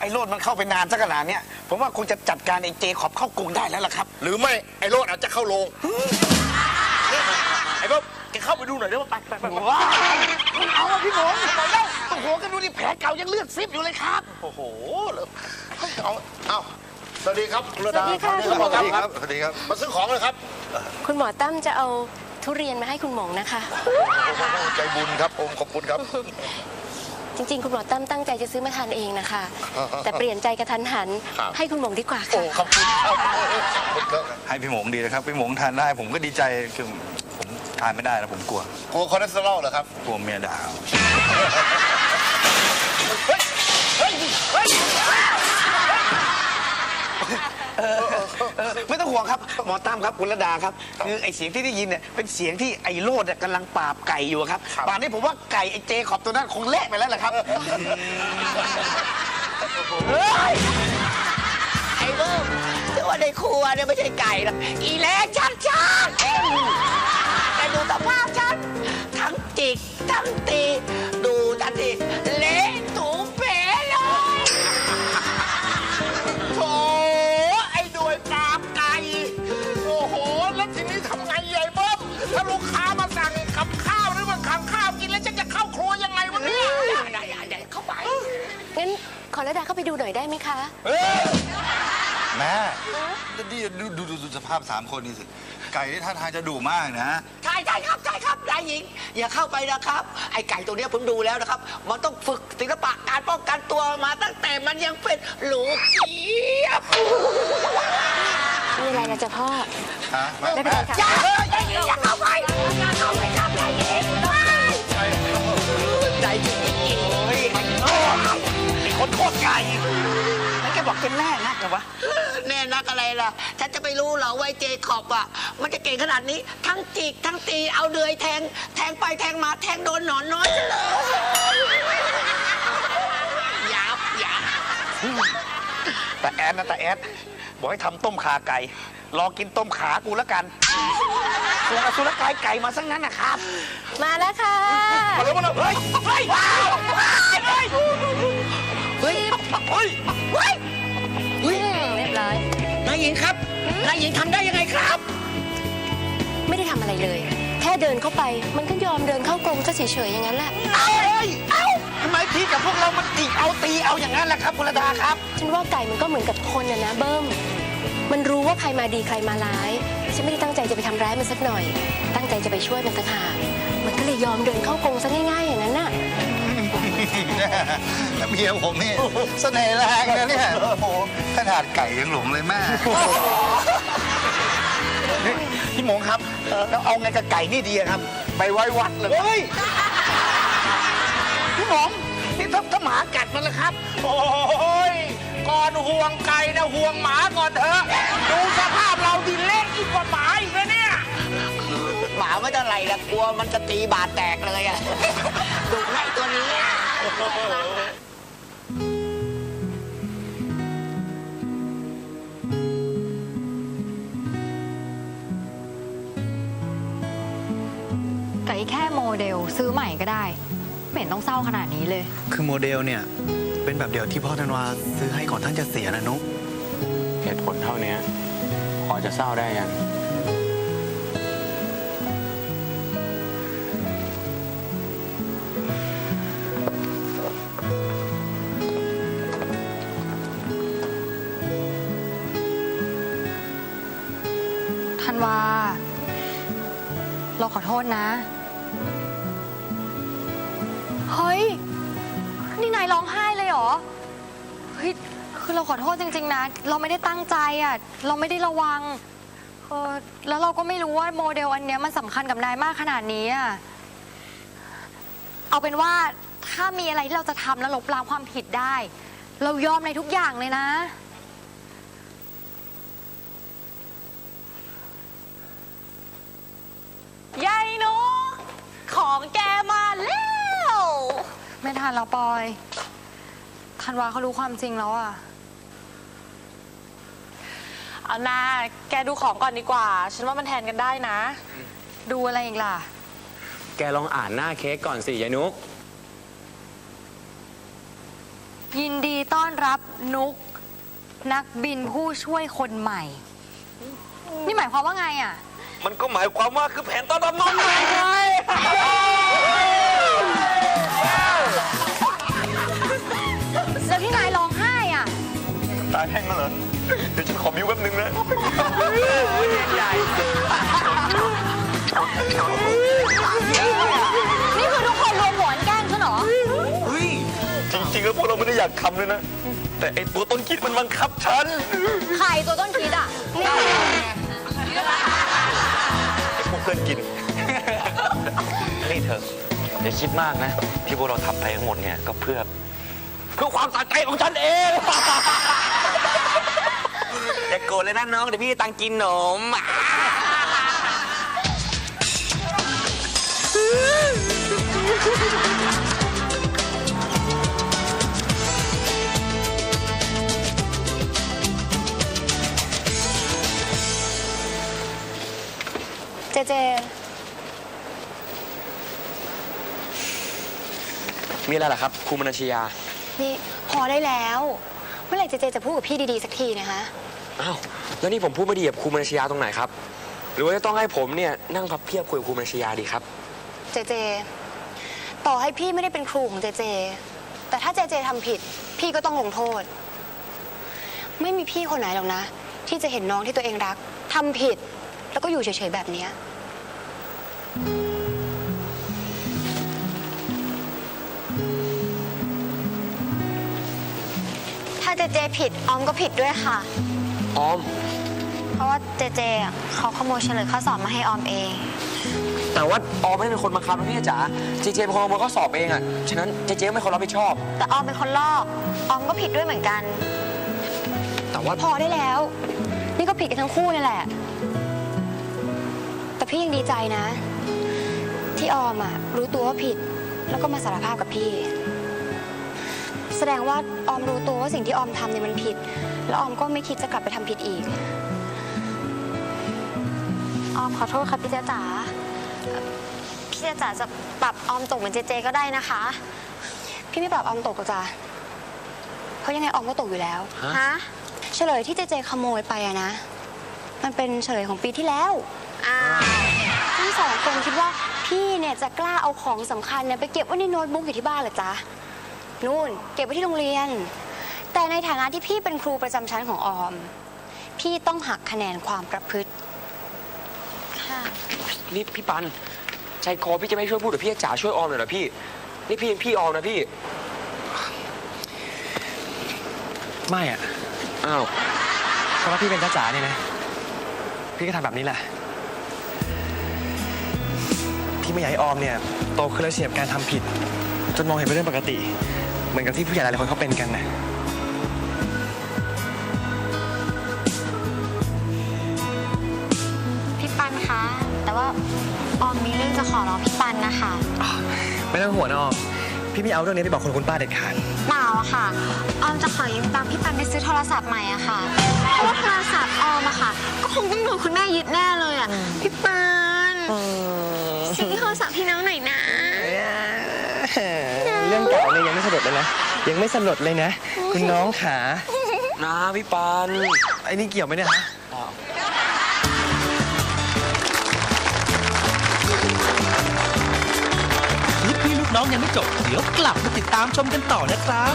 ไอ้โลดมันเข้าไปนานสักขนาดเนี้ยผมว่าคงจะจัดการไอ้เจขอบเข้ากรงได้แล้วล่ะครับ หรือไม่ไอ้โรดอาจจะเข้าโรงไอ้บ๊อบแกเข้าไปดูหน่อยได้ไหมไปไปไปไปว้าวเอาอะพี่หมงไปแล้วโอ้โหก็ดูนี่แผลเก่ายังเลือดซิบอยู่เลยครับ โอ้โหแล้วเอาเอาสวัสดีครับคุณระดาสวัสดีค่ะสวัสดีครับสวัสดีครับมาซื้อของเลยครับ คุณหมอตั้มจะเอาทุเรียนมาให้คุณหมงนะคะ ใจบุญครับผมขอบคุณครับ จริงๆ คุณหมอตั้มตั้งใจจะซื้อมาทานเองนะคะ แต่เปลี่ยนใจกระทันหัน ครับ ให้คุณหมงดีกว่าโอ้ค่ะ ขอบคุณครับขอบคุณครับให้พี่หมงดีนะครับ พี่หมงทานได้ผมก็ดีใจคือผมทานไม่ได้แล้วผมกลัวกลัวคอเลสเตอรอลเหรอครับกลัวเมียด่าไม่ต้อง ห่วงครับหมอตั้มครับคุณระดาครับคือไอ้เสียงที่ได้ยินเนี่ยเป็นเสียงที่ไอ้โลดเนี่ยกำลังปราบไก่อยู่ครับป่านนี้ผมว่าไก่ไอ้เจขอบตัวนั้นคงแลกไปแล้วแหละครับไอ้เบิ้มที่ว่าในครัวเนี่ยไม่ใช่ไก่หรอกอีแรงชัดชัดแต่ดูสภาพฉันทั้งจิกทั้งตี แล้วทีนี้ทำไงใหญ่บ๊อบถ้าลูกค้ามาสั่งกับข้าวหรือว่าขังข้าวกินแล้วฉันจะเข้าครัวยังไงวะเนี่ยได้ได้ได้เข้าไปงั้นขอระดาเข้าไปดูหน่อยได้ไหมคะ แม่ดีดูดูดูดูสภาพสามคนนี่สิ ไก่ที่ท่าทางจะดุมากนะ ใช่ใช่ครับใช่ครับนายหญิง อย่าเข้าไปนะครับ ไอ้ไก่ตัวเนี้ยผมดูแล้วนะครับ มันต้องฝึกศิลปะการป้องกันตัวมาตั้งแต่มันยังเป็นหลูกเกียบ มีอะไรนะจ๊ะพ่อฮะไม่เป็นไรค่ะอย่าอย่าอย่าเข้าไปอย่าเข้าไปครับนายหญิงนายหญิงเฮ้ยไอ้โลดไอ้คนโคตรไก่แล้วแกบอกเป็นแม่นักเหรอวะแน่นักอะไรล่ะ ฉันจะไปรู้เหรอว่าไอ้เจคอบอะ มันจะเก่งขนาดนี้ ทั้งจิก ทั้งตี เอาเดือยแทง แทงไปแทงมา แทงโดนหนอนน้อยซะเลยหยาบหยาบ แต่แอดนะแต่แอด บอกให้ทำต้มขาไก่ รอกินต้มขากูแล้วกันส่วนอสุรกายไก่มาสักนั้นนะครับ มาแล้วค่ะมาแล้วมาแล้วเฮ้ยเฮ้ยว้าวเฮ้ยเฮ้ยเฮ้ยเฮ้ยอืมเรียบร้อยนายหญิงครับนายหญิงทำได้ยังไงครับ ไม่ได้ทำอะไรเลย แค่เดินเข้าไปมันก็ยอมเดินเข้ากรงซะเฉยๆอย่างนั้นแหละเอ้ยเอ้า ทำไมพี่กับพวกเรามันจิกเอาตีเอาอย่างนั้นล่ะครับคุณระดาครับ ฉันว่าไก่มันก็เหมือนกับคนนะนะเบิ้ม มันรู้ว่าใครมาดีใครมาร้าย ฉันไม่ได้ตั้งใจจะไปทำร้ายมันสักหน่อย ตั้งใจจะไปช่วยมันต่างหาก มันก็เลยยอมเดินเข้ากรงซะง่ายๆอย่างนั้นน่ะแล้วเมียผมนี่เสน่ห์แรงนะเนี่ยโอ้โหขนาดไก่ยังหลงเลยแม่พี่หมงครับแล้วเอาไงกับไก่นี่ดีอะครับ ไปไว้วัดเลย เฮ้ย พี่หมง นี่ถ้าถ้าหมากัดมันละครับ โอ้ยก่อนห่วงไก่นะห่วงหมาก่อนเถอะ ดูสภาพเราดิเล็กยิ่งกว่าหมาอีกนะเนี่ย หมาไม่เท่าไหร่ละกลัวมันจะตีบาดแตกเลยอะดุไอ้ตัวนี้แต่อีกแค่โมเดลซื้อใหม่ก็ได้ ไม่เห็นต้องเศร้าขนาดนี้เลย คือโมเดลเนี่ย เป็นแบบเดียวที่พ่อธันวาซื้อให้ก่อนท่านจะเสียนะนุกเหตุผลเท่านี้พอจะเศร้าได้ยัง ธันวา เราขอโทษนะ เฮ้ย นี่นายร้องไห้เลยเหรอ เฮ้ย คือเราขอโทษจริง ๆ นะ เราไม่ได้ตั้งใจอะ เราไม่ได้ระวัง เออแล้วเราก็ไม่รู้ว่าโมเดลอันเนี้ยมันสำคัญกับนายมากขนาดนี้อะ เอาเป็นว่าถ้ามีอะไรที่เราจะทำแล้วลบล้างความผิดได้ เรายอมในทุกอย่างเลยนะ ยายนูของแกม ไม่ทันแล้วปอยธันวาเขารู้ความจริงแล้วอะเอานาแกดูของก่อนดีกว่า ฉันว่ามันแทนกันได้นะ ดูอะไรอีกล่ะ แกลองอ่านหน้าเค้กก่อนสิยายนุก ยินดีต้อนรับนุก นักบินผู้ช่วยคนใหม่ นี่หมายความว่าไงอะมันก็หมายความว่าคือแผนต้อนรับน้องใหม่ไง แล้วที่นายร้องไห้อะ ตาแห้งแล้วเหรอ เดี๋ยวฉันขอมิ้วแป๊บนึงนะนี่คือทุกคนรวมหัวกันแกล้งฉันเหรอ จริงๆแล้วพวกเราไม่ได้อยากทำเลยนะ แต่ไอตัวต้นคิดมันบังคับฉัน ใครตัวต้นคิด อย่าคิดมากนะ ที่พวกเราทำไปทั้งหมดเนี่ยก็เพื่อเพื่อความสะใจของฉันเอง อย่าโกรธเลยนะน้อง เดี๋ยวพี่ตังกินนม เจเจ มีอะไรล่ะครับครูมนัญชยานี่พอได้แล้ว เมื่อไหร่เจเจจะพูดกับพี่ดีๆสักทีนะคะอ้าวแล้วนี่ผมพูดไม่ดีกับครูมนัญชยาตรงไหนครับ หรือว่าจะต้องให้ผมเนี่ยนั่งพับเพียบคุยกับครูมนัญชยาดีครับ เจเจ ต่อให้พี่ไม่ได้เป็นครูของเจเจ แต่ถ้าเจเจทำผิด พี่ก็ต้องลงโทษ ไม่มีพี่คนไหนหรอกนะ ที่จะเห็นน้องที่ตัวเองรักทำผิด แล้วก็อยู่เฉยๆแบบเนี้ย เจเจผิดออมก็ผิดด้วยค่ะ ออม เพราะว่าเจเจอะเขาขโมยเฉลยข้อสอบมาให้ออมเอง แต่ว่าออมไม่ได้เป็นคนบังคับนะพี่จ๋าเจเจเป็นคนขโมยข้อสอบเองอะ ฉะนั้นเจเจก็ไม่ควรรับผิดชอบ แต่ออมเป็นคนลอกออมก็ผิดด้วยเหมือนกัน แต่ว่าพอได้แล้ว นี่ก็ผิดกันทั้งคู่นั่นแหละ แต่พี่ยังดีใจนะ ที่ออมอะรู้ตัวว่าผิด แล้วก็มาสารภาพกับพี่ แสดงว่าออมรู้ตัวว่าสิ่งที่ออมทำเนี่ยมันผิด แล้วออมก็ไม่คิดจะกลับไปทำผิดอีก ออมขอโทษค่ะพี่เจจ๋าเอ่อพี่เจจ๋าจะปรับออมตกเหมือนเจเจก็ได้นะคะ พี่ไม่ปรับออมตกหรอกจ้ะเพราะยังไงออมก็ตกอยู่แล้ว ฮะ เฉลยที่เจเจขโมยไปอะนะ มันเป็นเฉลยของปีที่แล้ว อ้าว ทั้งสองคนคิดว่าพี่เนี่ยจะกล้าเอาของสำคัญเนี่ยไปเก็บไว้ในโน้ตบุ๊กอยู่ที่บ้านเหรอจ๊ะ นู่น เก็บไว้ที่โรงเรียน แต่ในฐานะที่พี่เป็นครูประจำชั้นของออม พี่ต้องหักคะแนนความประพฤติ ค่ะ นี่พี่ปันใจคอพี่จะไม่ช่วยพูดหรือพี่จ๋าช่วยออมหน่อยเหรอพี่ นี่พี่พี่ออมนะพี่ ไม่อะอ้าวเพราะว่าพี่เป็นจ้าจ๋าเนี่ยนะ พี่ก็ทำแบบนี้แหละ พี่ไม่อยากให้ออมเนี่ยโตขึ้นแล้วเสียบการทำผิด จนมองเห็นเป็นเรื่องปกติ เหมือนกับที่ผู้ใหญ่หลายคนเขาเป็นกันนะพี่ปันคะ แต่ว่าออมมีเรื่องจะขอร้องพี่ปันนะคะอ๋อไม่ต้องห่วงนะออมพี่ไม่เอาเรื่องนี้ไปบอกคนคุณป้าเด็ดขาดเปล่าอะค่ะ ออมจะขอยืมตังค์พี่ปันไปซื้อโทรศัพท์ใหม่อะค่ะเพราะว่าโทรศัพท์ออมอะค่ะ ก็คงต้องโดนคุณแม่ยึดแน่เลยอะพี่ปันซื้อโทรศัพท์ให้น้องหน่อยนะเรื่องเก่าเนี่ยยังไม่สลดเลยนะ ยังไม่สลดเลยนะ คุณน้องขานะพี่ปันไอ้นี่เกี่ยวไหมเนี่ยฮะคลิปพี่ลูกน้องยังไม่จบ เดี๋ยวกลับมาติดตามชมกันต่อนะครับ